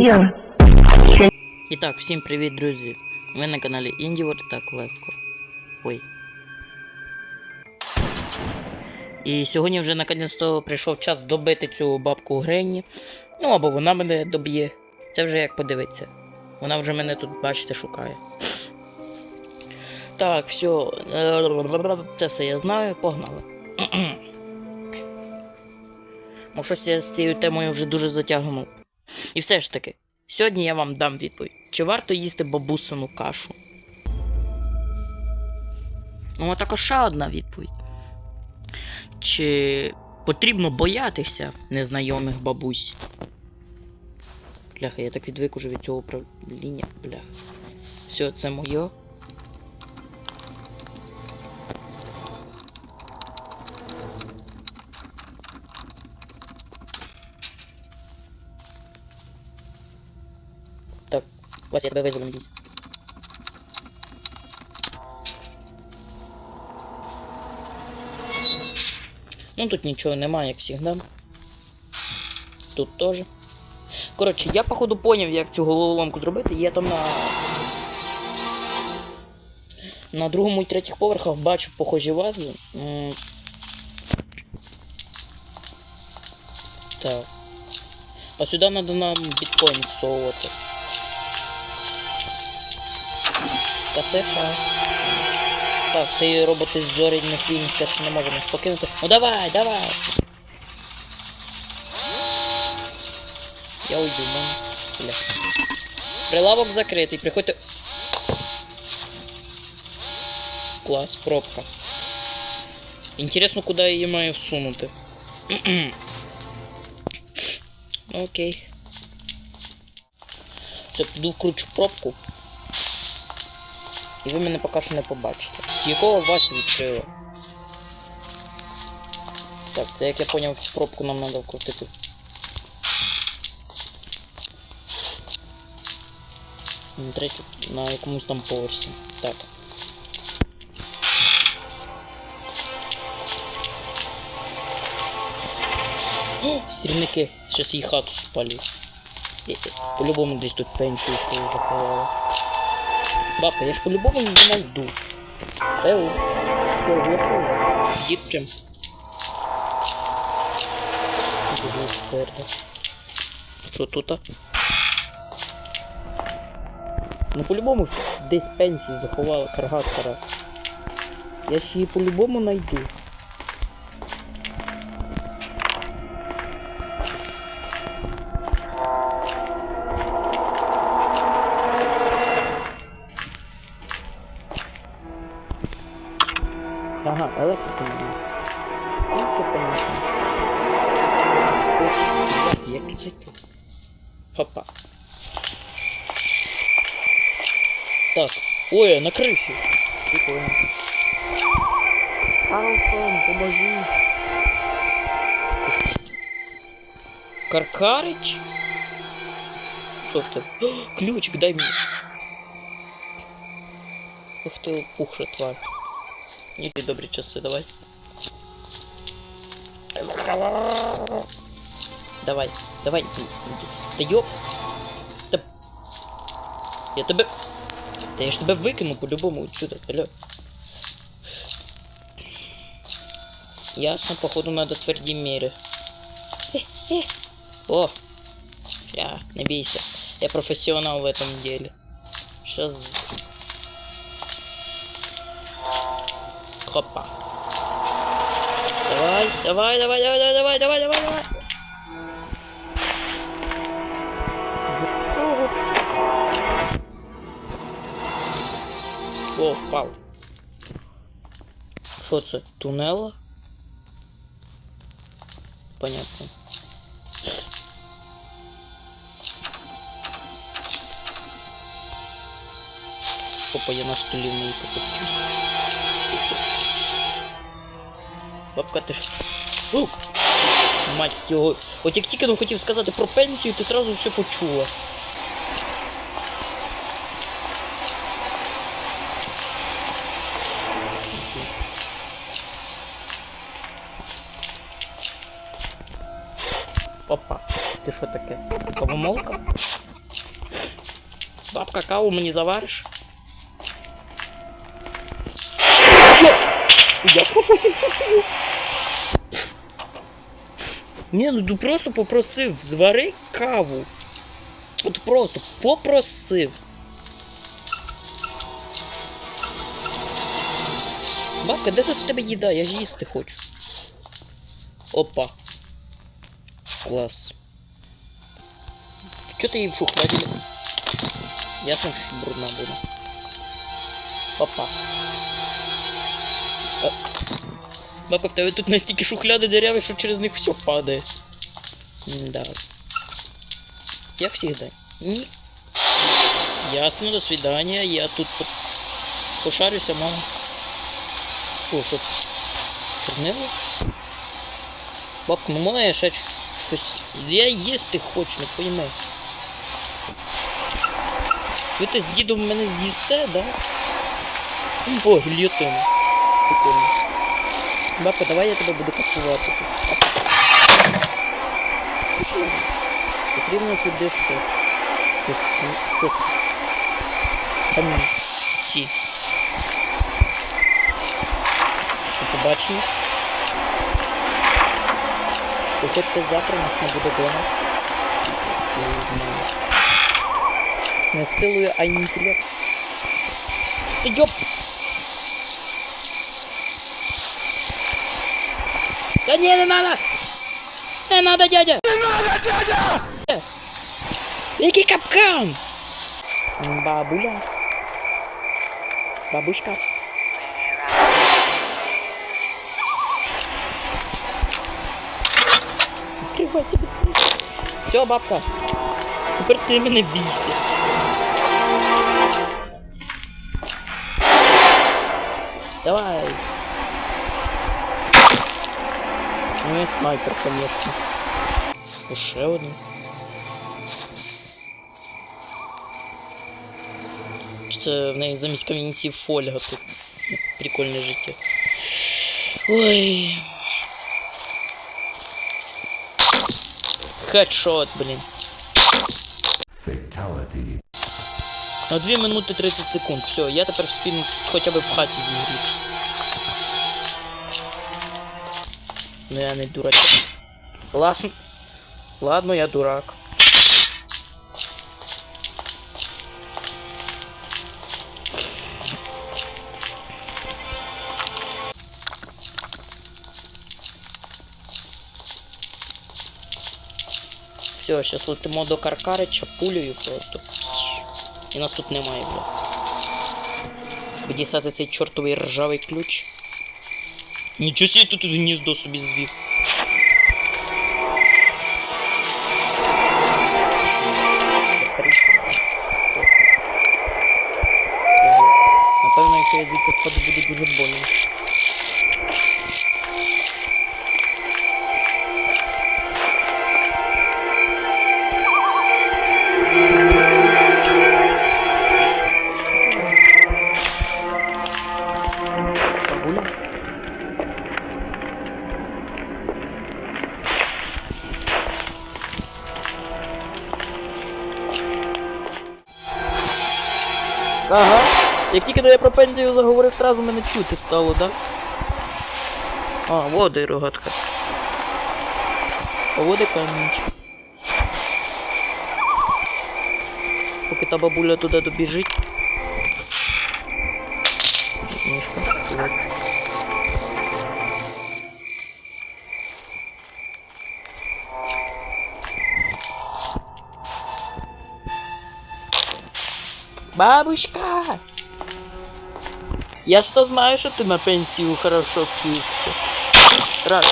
Ір. І так, всім привіт, друзі! Ви на каналі Індівор так легко. Ой. І сьогодні вже наконець-то прийшов час добити цю бабку Гренні. Ну або вона мене доб'є. Це вже як подивиться. Вона вже мене тут, бачите, шукає. Так, все. Це все я знаю, погнали. Може, щось я з цією темою вже дуже затягнув. І все ж таки, сьогодні я вам дам відповідь. Чи варто їсти бабусину кашу? Ну, а також ще одна відповідь. Чи потрібно боятися незнайомих бабусь? Бляха, я так відвик уже від цього управління. Бляха. Все, це моє. Вася, я тебе визволю, надійся. Ну тут нічого немає, як завжди. Тут теж. Коротше, я походу поняв, як цю головоломку зробити. Я там на. На другому і третіх поверхах бачу похожі вази. Так. А сюди треба нам біткоін всовувати. Касеша. Так, цей робот із зоряних війн все ж не може нас покинути. Ну давай, давай! Я уйду, мам. Бля. Прилавок закритий, приходьте. Клас, пробка. Інтересно, куди я її маю всунути. Ну, Окей. Це піду вкручу пробку. І ви мене поки що не побачите. Якого вас відкрило? Так, це як я поняв, пробку нам треба вкрутити. На третю, на якомусь там поверсі. Так. О, стрільники, зараз її хату спалюють. Е, По-любому десь тут пенсію свою заховала. Бабка, я ж по-любому не найду. Эу. Дітчим. Що тут? так? Ну по-любому десь пенсію заховала каргатора. Я ж її по-любому найду. Хопа. Так. Ой, а на крыше. Прикольно. Карлсон, поможи. Каркарич? Что ты? О, ключик дай мне. Ух ты, пухша тварь. Іди добрі часи, давай. Давай, давай. Та йоп. Та... Я тебе... Та я ж тебе викину по-любому отсюда, алло. Ясно, походу надо тверді міри. О! Я, не бейся. Я профессионал в этом деле. Сейчас Хопа. Давай, давай, давай, давай, давай, давай, давай, давай. О, впав. Що це? Тунела? Понятно. Опа, я на столі в неї покопчусь. Бабка, ти ж. Ух! Мать його. От як тільки ну хотів сказати про пенсію, ти сразу все почула. Опа, що таке? Кавомолка? Бабка, каву мені завариш? Я потім поп'ю. Ні, ну ти просто попросив, звари каву. От просто попросив. Бабка, де тут в тебе їда? Я ж їсти хочу. Опа. Клас. Чого ти її в шухляді? Ясно, що брудна буде. Опа. А... Бабка, в тебе тут настільки шухляди дыряві, що через них все падає. Да. Як всегда. Ні. Ясно, до свидания. Я тут по... пошарюся, мама. О, що це? Чорнило? Бабка, ну можна я ще щось. Я їсти хочу, не пойми. Ви то з дідом мене з'їсте, да? О, гільйотина. Бабка, давай я тебе буду капувати тут. Потрібно сюди щось. Що? Там ці. До побачення. Приходьте завтра, нас не буде дома. Не. Силою, а інтелект. Та йоп! Да не, не надо! Не надо, дядя! Не надо, дядя! Який капкан! Бабуля. Бабушка. Открывайся быстрее. Все, бабка. Тепер ти мене бійся. Давай. Ну і снайпер, конечно. О, Ще один. Чи Це в неї замість камінців фольга тут. Прикольне життя. Ой. Хедшот, блін. На 2 минути 30 секунд. Все, я тепер вспіну хоча б в хаті зігрітися. Ну я не дурачок. Ладно. Ладно, я дурак. Все, сейчас летимо до Каркарича пулею просто. І нас тут немає, бля. Дістати цей чортовий ржавий ключ. Нічого себе тут гніздо собі звів. Напевно, якщо я звідти впаду, буде дуже больно. Ага. Як тільки я про пензію заговорив, сразу мене чути стало, да? А, води рогатка. А води камінчик. Поки та бабуля туди добіжить. Бабушка! Я что знаю, что ты на пенсию хорошо пьешься. Раз.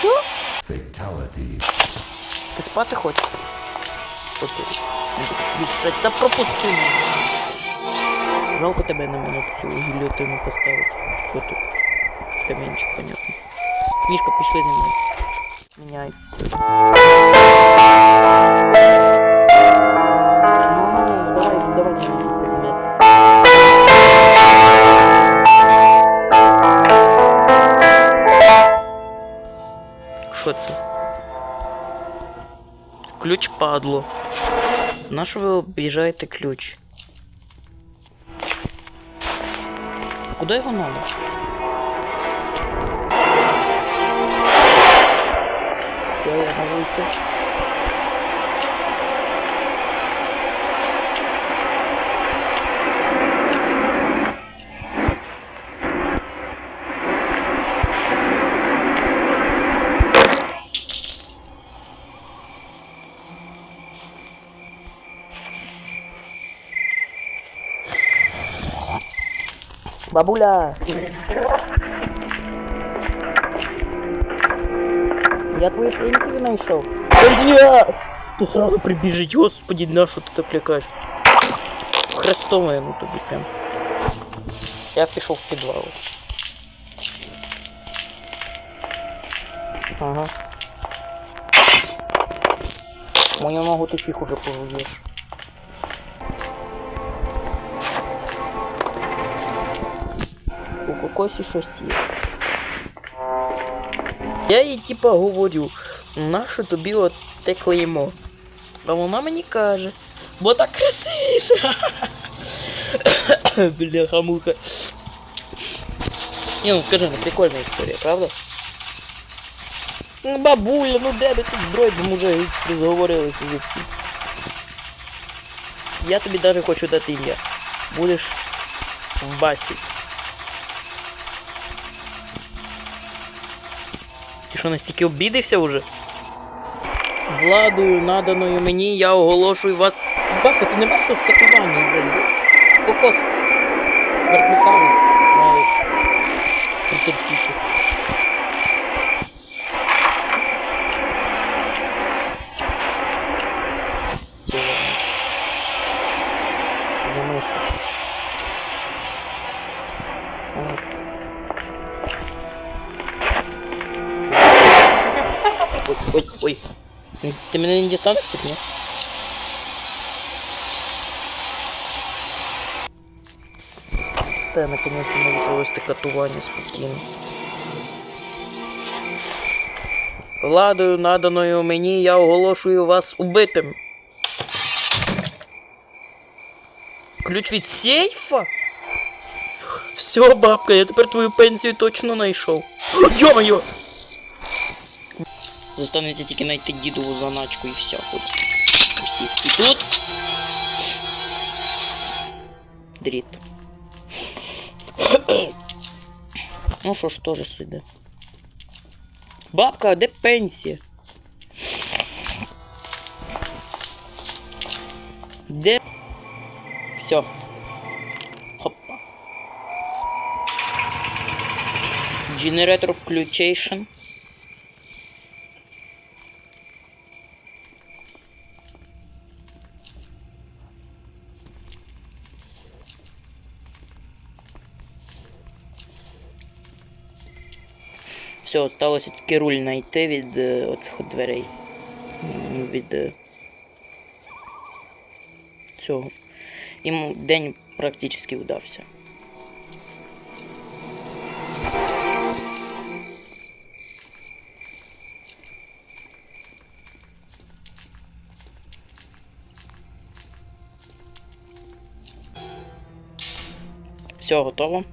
Що? Fatality. Ти спати хочеш? Що ти? Пропусти. Жалко тебе на мене цю гільотину поставити. Що тут? Камінчик, понятно. Мішка, пішли зі мною. Міняй. Падло. На що ви об'їжджаєте ключ? Куди його надо? Все, я можу йти. Бабуля! Я твою пенсию нашел. Пенсия! Ты сразу прибежить, господи, на что ты так лякаешь? Хрестове, ну тобі прям. Я пішов в підвал. Ага. Мою ногу ти фіг уже пожуєш. У кокосі щось є. Я їй типа говорю, нащо тобі от те клеймо? А вона мені каже, бо так красивіше. Бляха муха. Не, ну скажи, ну прикольна історія, правда? Ну, бабуля, ну де ви тут з дройдом уже розговорилися вже всі. Я тобі даже хочу дати ім'я. Будеш в басі. Що, настільки обідився вже? Владою, наданою мені, я оголошую вас. Бабка, ти не бачиш тут катування, йде? Кокос з верблюками має Ти мене не дістанеш тут, ні? Все, наконец можу провести катування спокійно. Владою, наданою мені, я оголошую вас убитим. Ключ від сейфа? Все, бабка, я тепер твою пенсію точно знайшов. Йо-моє! Застанеться тільки знайти дідову заначку і все. От. Усі. І тут. Дріт. ну що ж, теж сюди. Бабка, а де пенсія? Де? Все. Хопа. Generator включation. Все, осталося тільки руль знайти від е, оцих дверей. Від е, цього. Йому день практично вдався. Все, готово.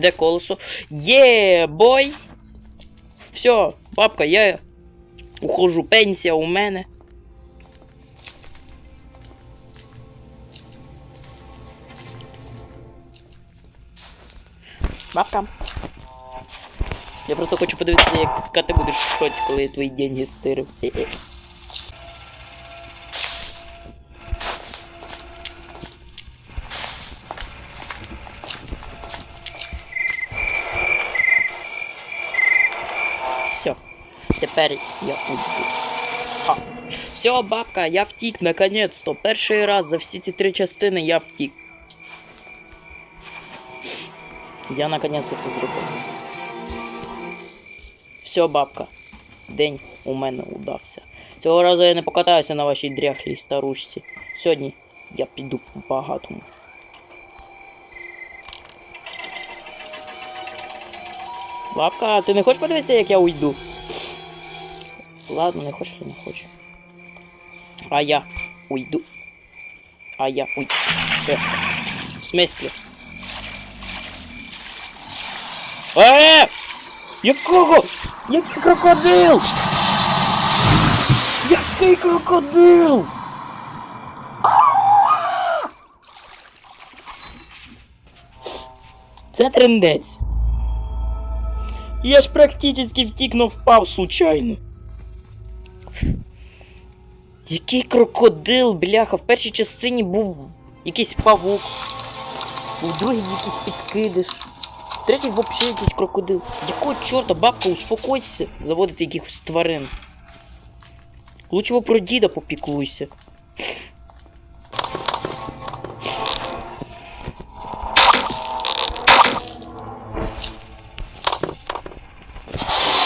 Іде колесо. Є, бой! Все, бабка, я ухожу, пенсія у мене. Бабка. Я просто хочу подивитися, яка ти будеш хоч, коли я твої деньги стирив. Хе-хе. Все. Тепер я уйду. А. Все, бабка, я втік, наконець-то. Перший раз за всі ці три частини я втік. Я наконець-то це зробив. Все, бабка. День у мене удався. Цього разу я не покатаюся на вашій дряхлій старушці. Сьогодні я піду по багатому. Бабка, ти не хочеш подивитися, як я уйду? Ладно, не хочу, то не хочу. А я уйду. А я уйду. Е, В смислі? Е! Якого? Який крокодил? Який крокодил? Це трендець. Я ж практично втік, но впав случайно. Який крокодил, бляха, в першій частині був якийсь павук. У другій якийсь підкидиш. В третій взагалі якийсь крокодил. Якого чорта, бабка, успокойся, заводити якихось тварин. Лучше про діда попіклуйся.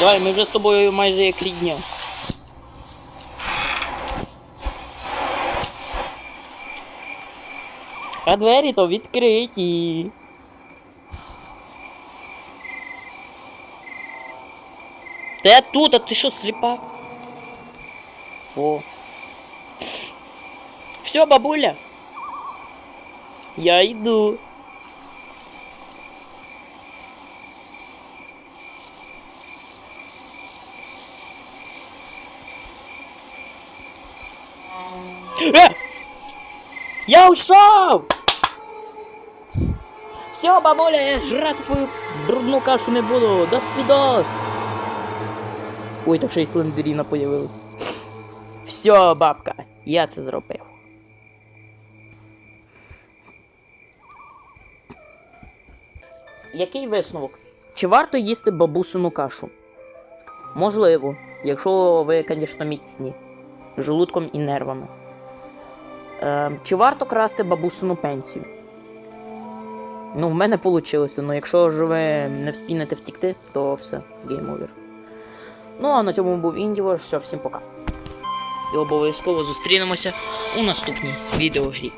Давай, ми вже з тобою майже як рідня. А двері то відкриті. Та тут, а ти що сліпа? О. Все, бабуля. Я йду. Е! Я ушов! Все, бабуля, я жрати твою брудну кашу не буду. До свідос. Ой, так ще й слендеріна появилась. Все, бабка, я це зробив. Який висновок? Чи варто їсти бабусину кашу? Можливо, якщо ви, звісно, міцні, желудком і нервами. Е, чи варто красти бабусину пенсію? Ну, в мене вийшло, але якщо ж ви не вспінете втікти, то все, гейм овер. Ну, а на цьому був Індівор. Все, всім пока. І обов'язково зустрінемося у наступній відеогрі.